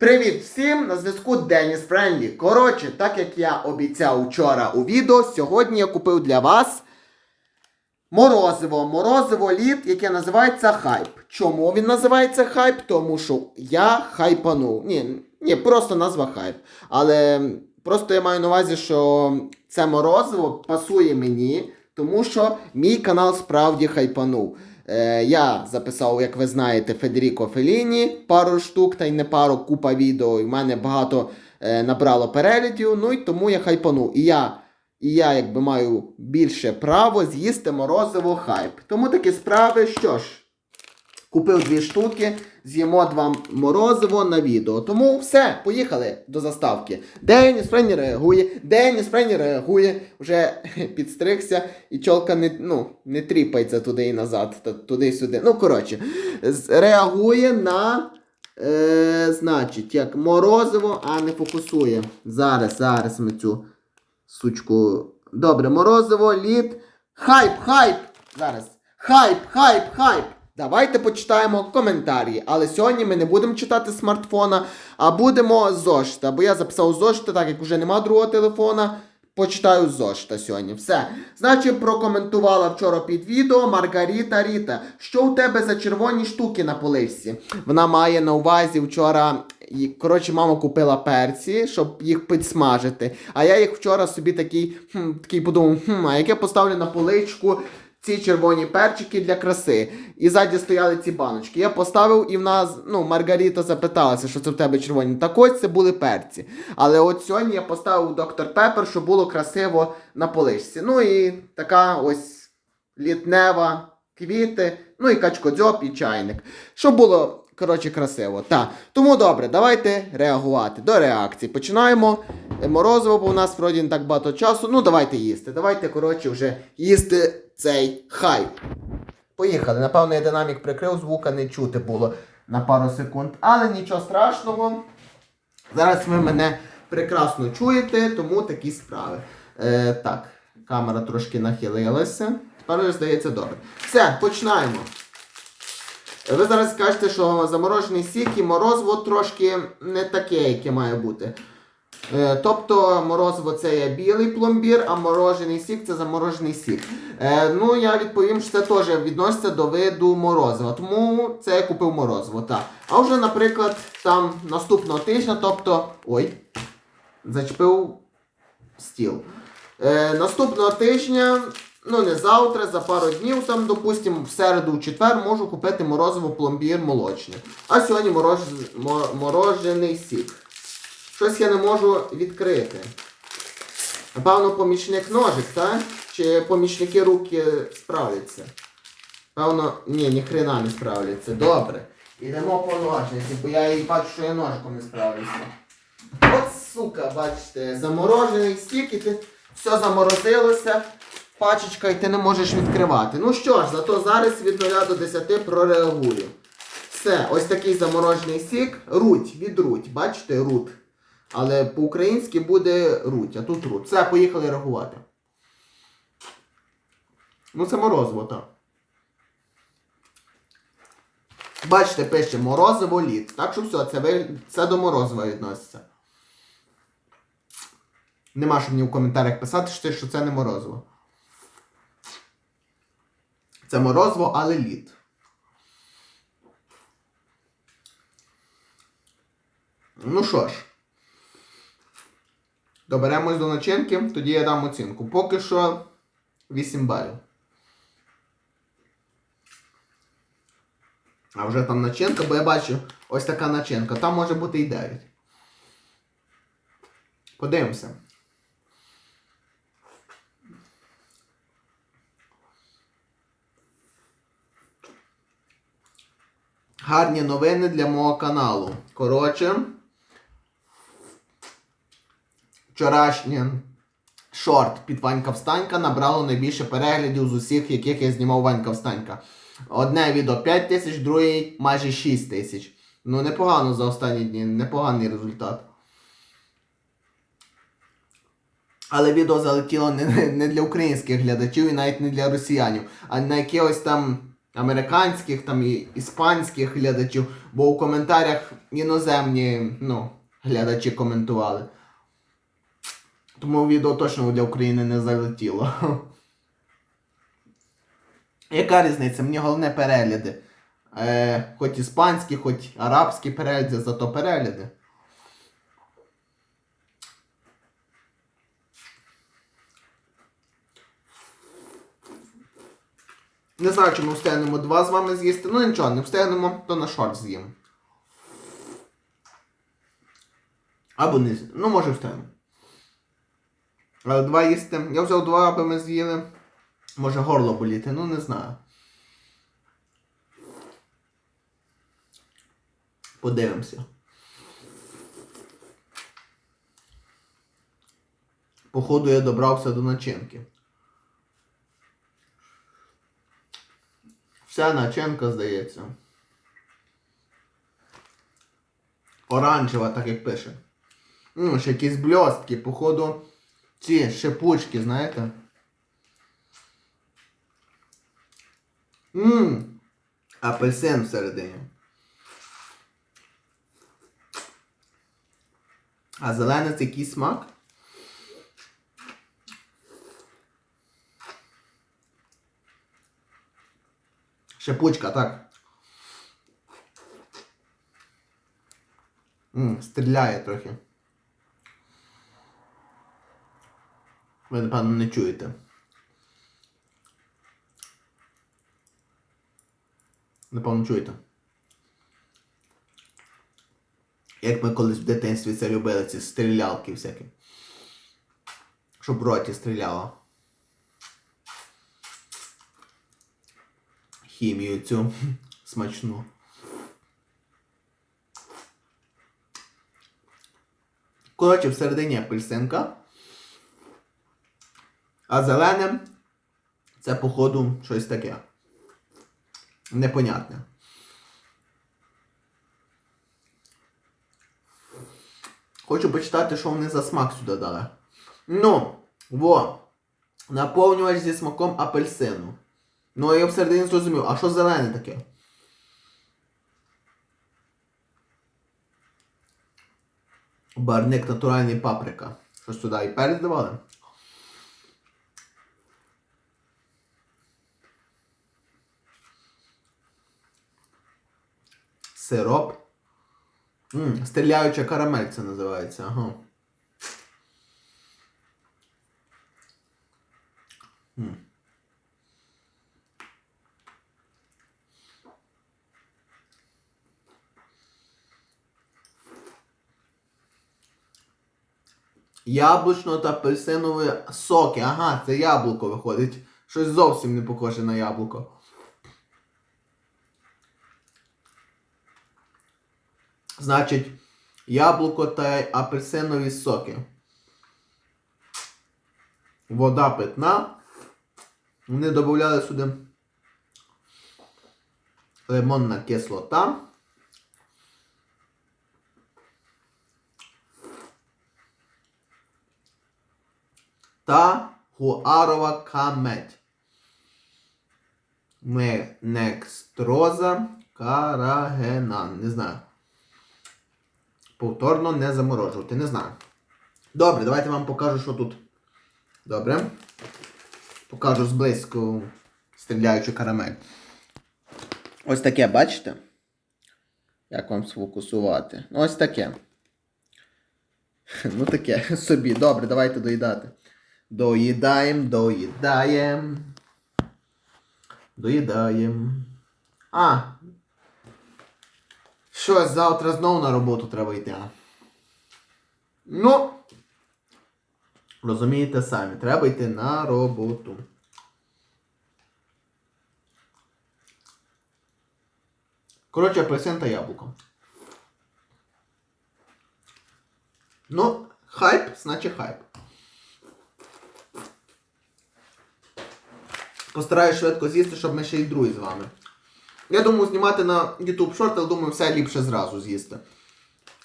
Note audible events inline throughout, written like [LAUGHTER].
Привіт всім! На зв'язку Деніс Френлі. Коротше, так як я обіцяв вчора у відео, сьогодні я купив для вас морозиво. Морозиво лід, яке називається хайп. Чому він називається хайп? Тому що я хайпанув. Ні, ні, просто назва хайп. Але просто я маю на увазі, що це морозиво пасує мені, тому що мій канал справді хайпанув. Е, я записав, як ви знаєте, Федеріко Феліні пару штук, та й не пару, купа відео. І в мене багато е, набрало переглядів. Ну і тому я хайпанув. І я, і я якби маю більше право з'їсти морозиво хайп. Тому такі справи, що ж. Купив дві штуки, з'їмо два морозиво на відео. Тому все, поїхали до заставки. Деніс Френі реагує, Деніс Френі реагує, вже [LAUGHS] підстригся, і чолка не, ну, не тріпається туди і назад, туди-сюди. Ну, коротше, реагує на. Е, значить, як морозиво, а не фокусує. Зараз, зараз ми цю сучку. Добре, морозиво, лід. Хайп, хайп! Зараз. Хайп, хайп, хайп! Давайте почитаємо коментарі. Але сьогодні ми не будемо читати смартфона, а будемо з зошита. Бо я записав зошита, так як вже нема другого телефона. Почитаю зошита сьогодні. Все. Значить, прокоментувала вчора під відео Маргаріта Ріта. Що у тебе за червоні штуки на поличці? Вона має на увазі вчора. і, Коротше, мама купила перці, щоб їх підсмажити. А я їх вчора собі такий, хм, такий подумав, хм, а яке поставлю на поличку ці червоні перчики для краси. І ззаді стояли ці баночки. Я поставив, і в нас, ну, Маргарита запиталася, що це в тебе червоні. Так ось це були перці. Але от сьогодні я поставив доктор Пепер, щоб було красиво на поличці. Ну і така ось літнева квіти, ну і качкодзьоб, і чайник. Щоб було, коротше, красиво. Так. Тому добре, давайте реагувати. До реакції. Починаємо. Е, Морозиво, бо у нас вроді не так багато часу. Ну, давайте їсти. Давайте, коротше, вже їсти цей хайп. Поїхали. Напевно, я динамік прикрив, звука не чути було на пару секунд. Але нічого страшного. Зараз ви мене прекрасно чуєте, тому такі справи. Е, так, камера трошки нахилилася. Тепер здається добре. Все, починаємо. Ви зараз скажете, що заморожений сік і морозиво трошки не таке, яке має бути. Е, Тобто морозиво це є білий пломбір, а морожений сік це заморожений сік. Е, ну, я відповім, що це теж відноситься до виду морозива. Тому це я купив морозиво. Так. А вже, наприклад, там наступного тижня, тобто. Ой, зачепив стіл. Е, наступного тижня, ну не завтра, за пару днів, там, допустимо, в середу, в четвер можу купити морозиво пломбір молочне. А сьогодні мороз... морожений сік. Щось я не можу відкрити. Напевно, помічник ножик, так? Чи помічники руки справляться? Певно, ні, ніхрена не справляться. Добре. Ідемо по ножниці, бо я і бачу, що я ножиком не справлюся. От сука, бачите, заморожений стік і ти все заморозилося, пачечка і ти не можеш відкривати. Ну що ж, зато зараз від 0 до 10 прореагую. Все, ось такий заморожений сік. Руть, від руть. Бачите, рут. Але по-українськи буде руть, а тут рут. Все, поїхали реагувати. Ну це морозиво, так. Бачите, пише морозиво лід. Так що все, це, ви, це до морозива відноситься. Нема що мені в коментарях писати, що це, не морозиво. Це морозиво, але лід. Ну що ж. Доберемось до начинки, тоді я дам оцінку. Поки що 8 балів. А вже там начинка, бо я бачу ось така начинка. Там може бути і 9. Подивимося. Гарні новини для мого каналу. Коротше. Вчорашнє шорт під Ванька Встанька набрало найбільше переглядів з усіх, яких я знімав Ванька Встанька. Одне відео 5 тисяч, друге майже 6 тисяч. Ну, непогано за останні дні, непоганий результат. Але відео залетіло не, не для українських глядачів і навіть не для росіянів, а на якихось там американських там і іспанських глядачів, бо у коментарях іноземні ну, глядачі коментували. Тому відео точно для України не залетіло. [LAUGHS] Яка різниця? Мені головне перегляди. Е, хоч іспанські, хоч арабські перегляди, зато перегляди. Не знаю, чи ми встигнемо два з вами з'їсти. Ну нічого, не встигнемо, то на шорт з'їм. Або не з'їм. Ну, може встигнемо. Але два їсти. Я взяв два, аби ми з'їли. Може горло боліти, ну не знаю. Подивимося. Походу я добрався до начинки. Вся начинка, здається. Оранжева, так як пише. Ну, ще якісь бльостки, походу, ці шипучки, знаєте. Ммм. Апельсин всередині. А зелений це який смак? Шипучка, так. М, стріляє трохи. Ви, напевно, не чуєте. Напевно, чуєте. Як ми колись в дитинстві це любили, ці стрілялки всякі. Щоб в роті стріляло. Хімію цю смачну. Коротше, всередині апельсинка. А зелене це, походу, щось таке. Непонятне. Хочу почитати, що вони за смак сюди дали. Ну, во. Наповнювач зі смаком апельсину. Ну, я всередині зрозумів, а що зелене таке? Барник натуральний паприка. Що ж туди і перець давали? Сироп. М, стріляюча карамель це називається. Ага. М. Яблучно та апельсинові соки. Ага, це яблуко виходить. Щось зовсім не похоже на яблуко. Значить, яблуко та апельсинові соки. Вода питна. Вони додавали сюди лимонна кислота. Та гуарова камедь. Менекстроза карагенан. Не знаю. Повторно не заморожувати. Не знаю. Добре, давайте вам покажу, що тут. Добре. Покажу зблизьку стріляючу карамель. Ось таке, бачите? Як вам сфокусувати? Ну, Ось таке. [LAUGHS] Ну таке собі. Добре, давайте доїдати. Доїдаємо, доїдаємо. Доїдаємо. А, Щось завтра знову на роботу треба йти. а? Ну. Розумієте самі, треба йти на роботу. Коротше, апельсин та яблуко. Ну, хайп, значить хайп. Постараюсь швидко з'їсти, щоб ми ще й друзі з вами. Я думаю, знімати на YouTube Short, але думаю, все ліпше зразу з'їсти.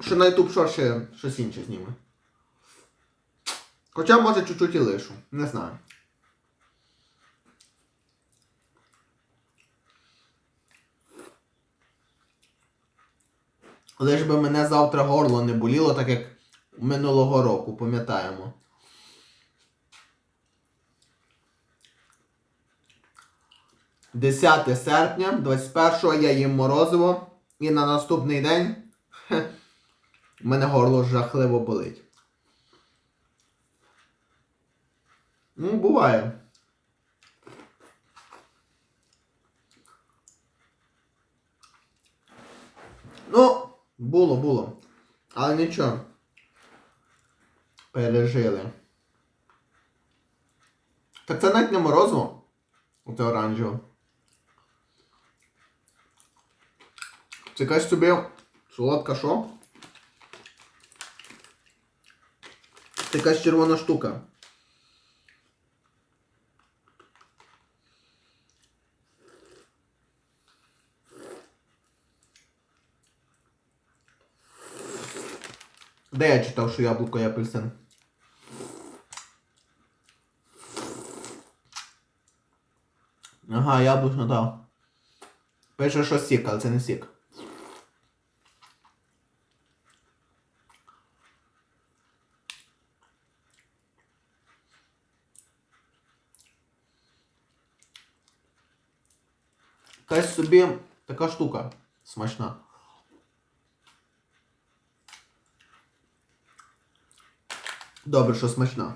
Що на YouTube Short ще щось інше зніме. Хоча, може, чуть-чуть і лишу. Не знаю. Лиш би мене завтра горло не боліло, так як минулого року, пам'ятаємо. Десяте серпня, 21-го я їм морозиво, і на наступний день хе, мене горло жахливо болить. Ну, буває. Ну, було, було. Але нічого. Пережили. Так це навіть не морозиво. Оце оранжево. Це якась собі солодка що? Це якась червона штука. Де я читав, що яблуко і апельсин? Ага, яблучно, так. Пише, що сік, але це не сік. Якась собі така штука смачна. Добре, що смачна.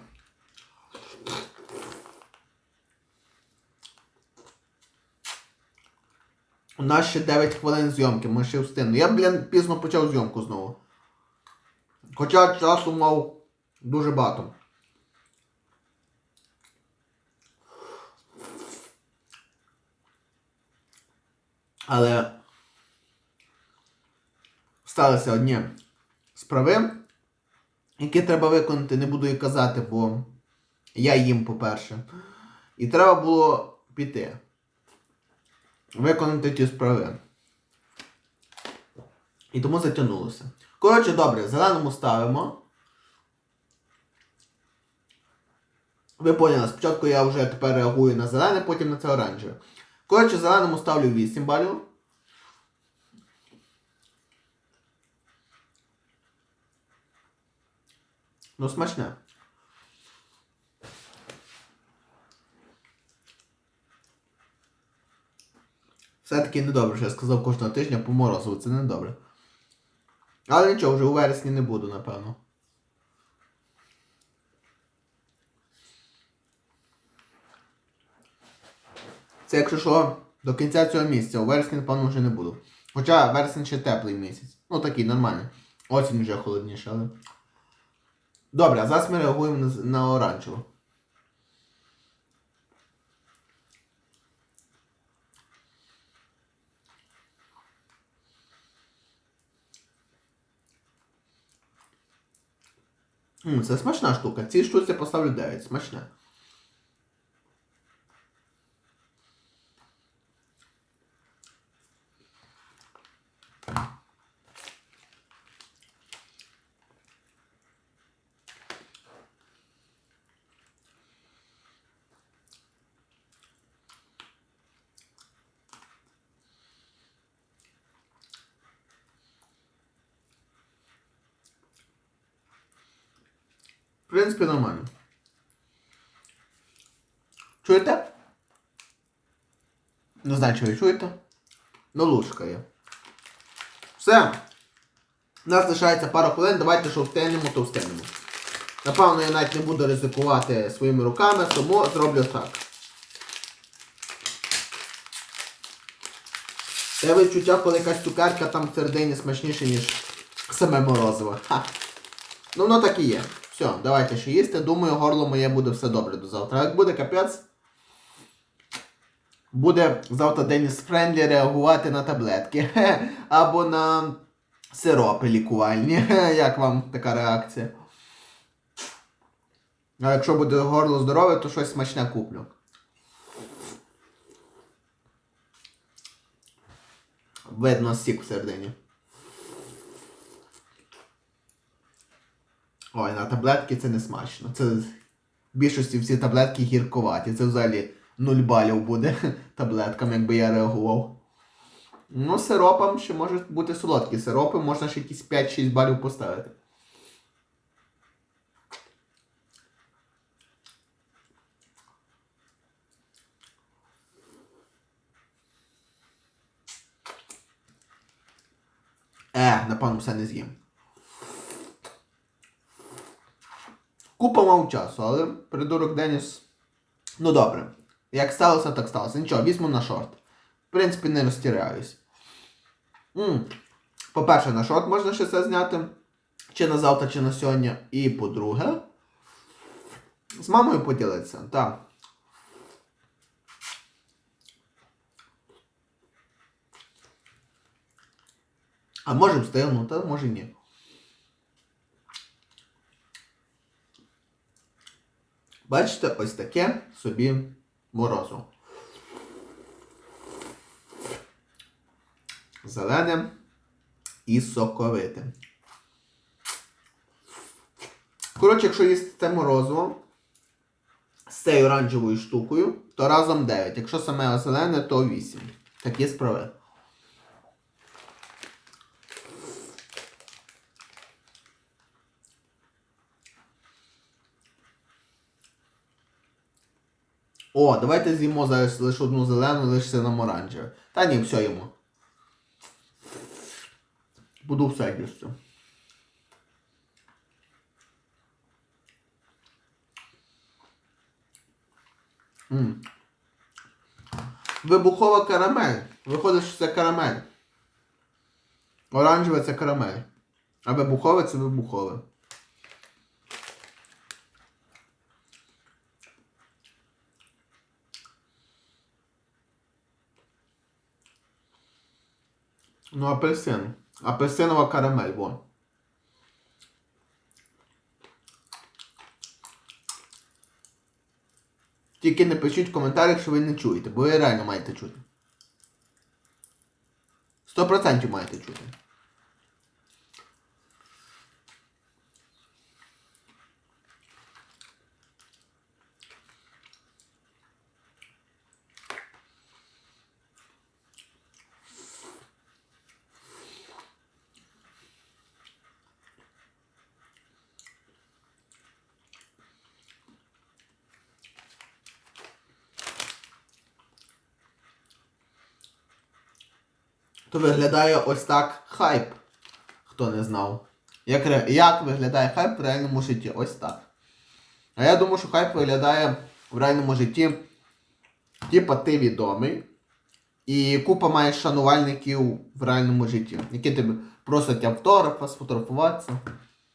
У нас ще 9 хвилин зйомки, ми ще встигнемо. Я, блін, пізно почав зйомку знову. Хоча часу мав дуже багато. Але сталися одні справи, які треба виконати, не буду і казати, бо я їм, по-перше. І треба було піти. Виконати ті справи. І тому затягнулося. Коротше, добре, зеленому ставимо. Ви поняли, спочатку я вже тепер реагую на зелене, потім на це оранжеве. Коротше, зеленому ставлю 8 балів. Ну, смачне. Все-таки недобре, що я сказав кожного тижня по морозу, це недобре. Але нічого, вже у вересні не буду, напевно. Це якщо що, до кінця цього місяця, у вересні, напевно, вже не буду. Хоча вересень ще теплий місяць. Ну такий нормальний. Осінь вже холодніше, але. Добре, а зараз ми реагуємо на, на оранжеву. М, це смачна штука. Цій штуці поставлю 9. Смачне. В принципі, нормально. Чуєте? Не знаю, чи ви чуєте. Ну, ложка є. Все. У нас лишається пара хвилин, давайте що встигнемо, то встигнемо. Напевно, я навіть не буду ризикувати своїми руками, тому зроблю так. Це відчуття, коли якась цукерка там всередині смачніше, ніж саме морозиво. Ха. Ну воно так і є. Все, давайте ще їсти. Думаю, горло моє буде все добре до завтра. Як буде капець, буде завтра Деніс Френдлі реагувати на таблетки. Або на сиропи лікувальні. Як вам така реакція? А якщо буде горло здорове, то щось смачне куплю. Видно сік всередині. Ой, на таблетки це не смачно. Це в більшості всі таблетки гірковаті. Це взагалі 0 балів буде [LAUGHS] таблеткам, якби я реагував. Ну, сиропам ще можуть бути солодкі. Сиропи можна ще якісь 5-6 балів поставити. Е, напевно, все не з'їм. Купа мав часу, але придурок Деніс. Ну добре. Як сталося, так сталося. Нічого, візьму на шорт. В принципі, не розтіряюсь. По-перше, на шорт можна ще це зняти. Чи на завтра, чи на сьогодні. І по-друге. З мамою поділитися. Так. А може встигну, та може ні. Бачите, ось таке собі морозиво. Зелене і соковите. Коротше, якщо їсти морозиво з цією оранжевою штукою, то разом 9. Якщо саме зелене, то 8. Такі справи. О, давайте з'їмо зараз лише одну зелену, лише нам оранжеве. Та ні, все їмо. Буду все їсти. М. Вибухова карамель. Виходить, що це карамель. Оранжеве це карамель. А вибухове це вибухове. Ну, апельсин. Апельсинова карамель, вон. Тільки не пишіть в коментарях, що ви не чуєте, бо ви реально маєте чути. 100% маєте чути. То виглядає ось так хайп. Хто не знав. Як, як виглядає хайп в реальному житті? Ось так. А я думаю, що хайп виглядає в реальному житті. Типа ти відомий. І купа маєш шанувальників в реальному житті, які тебе просять автографа, сфотографуватися.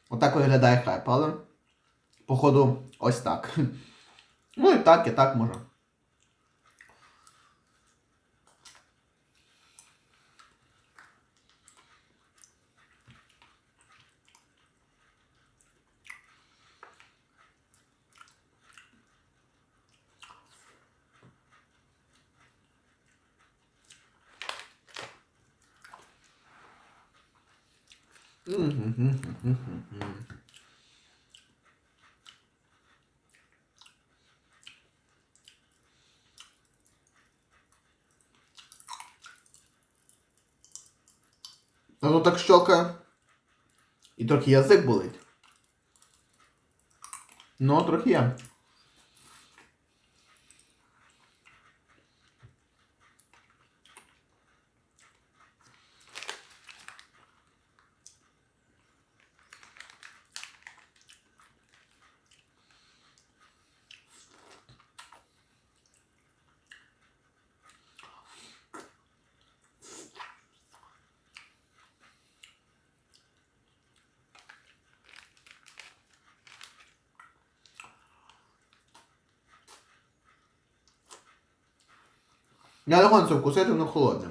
Отак виглядає хайп, але походу ось так. [LAUGHS] Ну і так, і так може. А ну так щока. І трохи язик болить. Ну, трохи є. Я не хочу це воно холодне.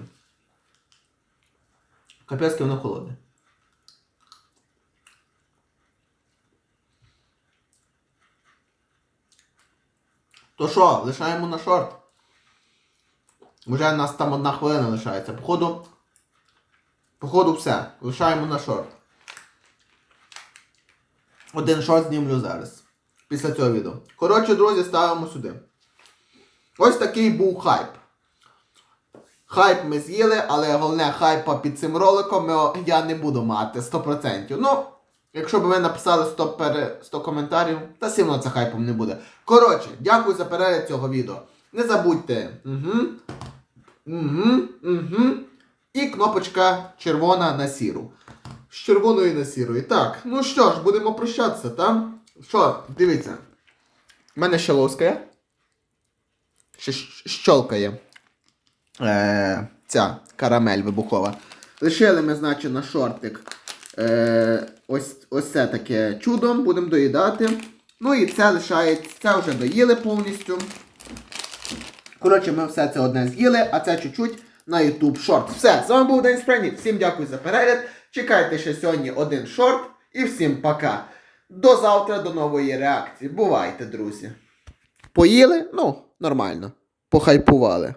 Капець, воно холодне. То що, лишаємо на шорт? Вже у нас там одна хвилина лишається. Походу. Походу все. Лишаємо на шорт. Один шорт знімлю зараз. Після цього відео. Коротше, друзі, ставимо сюди. Ось такий був хайп. Хайп ми з'їли, але головне хайпа під цим роликом я не буду мати 100%. Ну, якщо б ви написали 100, пере... 100 коментарів, та одно це хайпом не буде. Коротше, дякую за перегляд цього відео. Не забудьте. Угу. Угу. Угу. І кнопочка червона на сіру. З червоної на сірої. Так, ну що ж, будемо прощатися, так? Що, дивіться. У мене ще лоскає. Ще щолкає. Е, ця карамель вибухова. Лишили ми, значить, на шортик. Е, ось, ось це таке чудо. Будемо доїдати. Ну і це лишається. Це вже доїли повністю. Коротше, ми все це одне з'їли, а це чуть-чуть на YouTube шорт. Все, з вами був День Спрені. Всім дякую за перегляд. Чекайте ще сьогодні один шорт. І всім пока. До завтра, до нової реакції. Бувайте, друзі. Поїли? Ну, нормально. Похайпували.